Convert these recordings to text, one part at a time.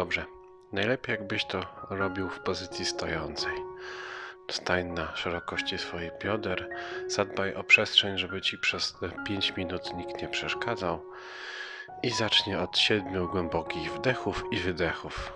Dobrze. Najlepiej jakbyś to robił w pozycji stojącej. Stań na szerokości swoich bioder. Zadbaj o przestrzeń, żeby ci przez te 5 minut nikt nie przeszkadzał. I zacznij od 7 głębokich wdechów i wydechów.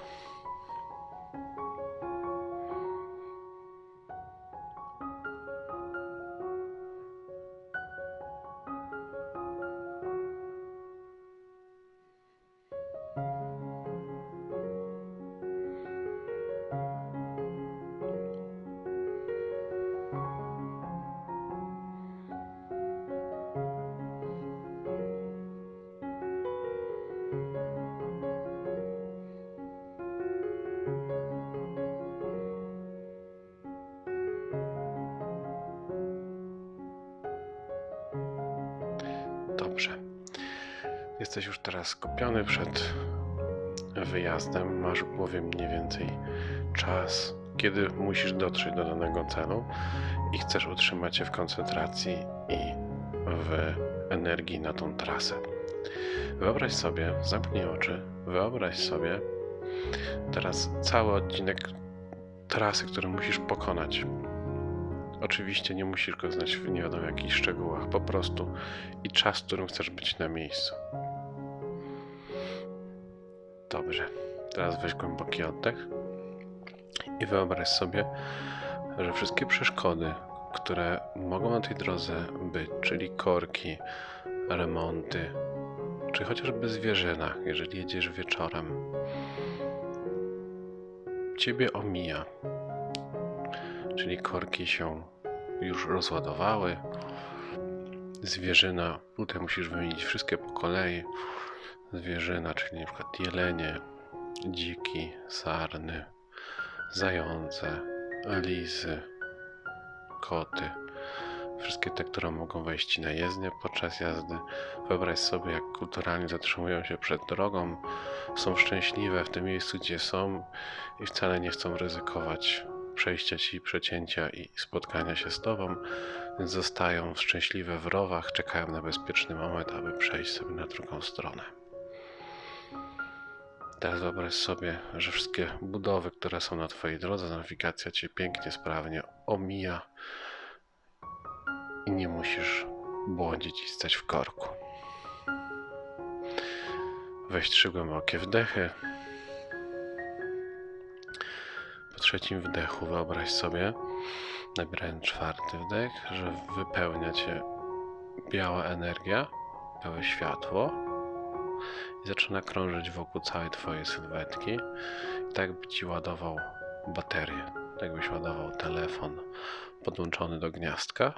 Dobrze. Jesteś już teraz skupiony przed wyjazdem. Masz w głowie mniej więcej czas, kiedy musisz dotrzeć do danego celu i chcesz utrzymać się w koncentracji i w energii na tą trasę. Wyobraź sobie, zamknij oczy, wyobraź sobie teraz cały odcinek trasy, który musisz pokonać. Oczywiście nie musisz go znać w nie wiadomo jakich szczegółach, po prostu i czas, w którym chcesz być na miejscu. Dobrze. Teraz weź głęboki oddech i wyobraź sobie, że wszystkie przeszkody, które mogą na tej drodze być, czyli korki, remonty, czy chociażby zwierzyna, jeżeli jedziesz wieczorem, ciebie omija. Czyli korki się już rozładowały. Zwierzyna, tutaj musisz wymienić wszystkie po kolei. Zwierzyna, czyli przykład jelenie, dziki, sarny, zające, lizy, koty. Wszystkie te, które mogą wejść na jezdnię podczas jazdy. Wyobraź sobie, jak kulturalnie zatrzymują się przed drogą, są szczęśliwe w tym miejscu, gdzie są i wcale nie chcą ryzykować przejścia ci przecięcia i spotkania się z tobą, więc zostają szczęśliwe w rowach, czekają na bezpieczny moment, aby przejść sobie na drugą stronę. Teraz wyobraź sobie, że wszystkie budowy, które są na twojej drodze, nawigacja cię pięknie, sprawnie omija i nie musisz błądzić i stać w korku. Weź trzy głębokie wdechy. Trzecim wdechu wyobraź sobie, nabierając czwarty wdech, że wypełnia cię biała energia, białe światło i zaczyna krążyć wokół całej twojej sylwetki, tak by ci ładował baterię, tak byś ładował telefon podłączony do gniazdka.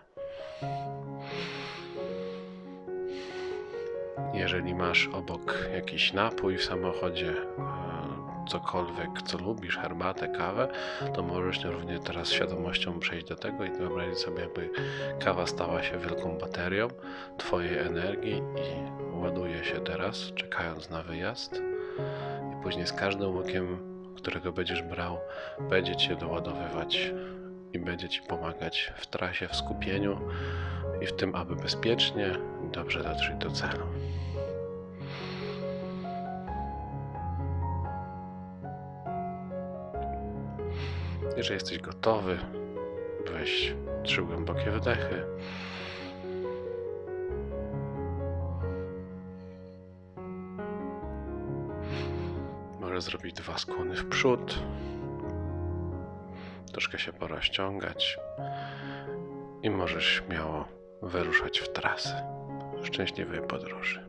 Jeżeli masz obok jakiś napój w samochodzie, e, cokolwiek, co lubisz, herbatę, kawę, to możesz równie teraz świadomością przejść do tego i wyobrazić sobie, jakby kawa stała się wielką baterią Twojej energii i ładuje się teraz, czekając na wyjazd. I później z każdym łykiem, którego będziesz brał, będzie Cię doładowywać i będzie Ci pomagać w trasie, w skupieniu i w tym, aby bezpiecznie i dobrze dotrzeć do celu. Jeżeli jesteś gotowy, weź trzy głębokie wdechy. Możesz zrobić dwa skłony w przód. Troszkę się porozciągać. I możesz śmiało wyruszać w trasę. Szczęśliwej podróży.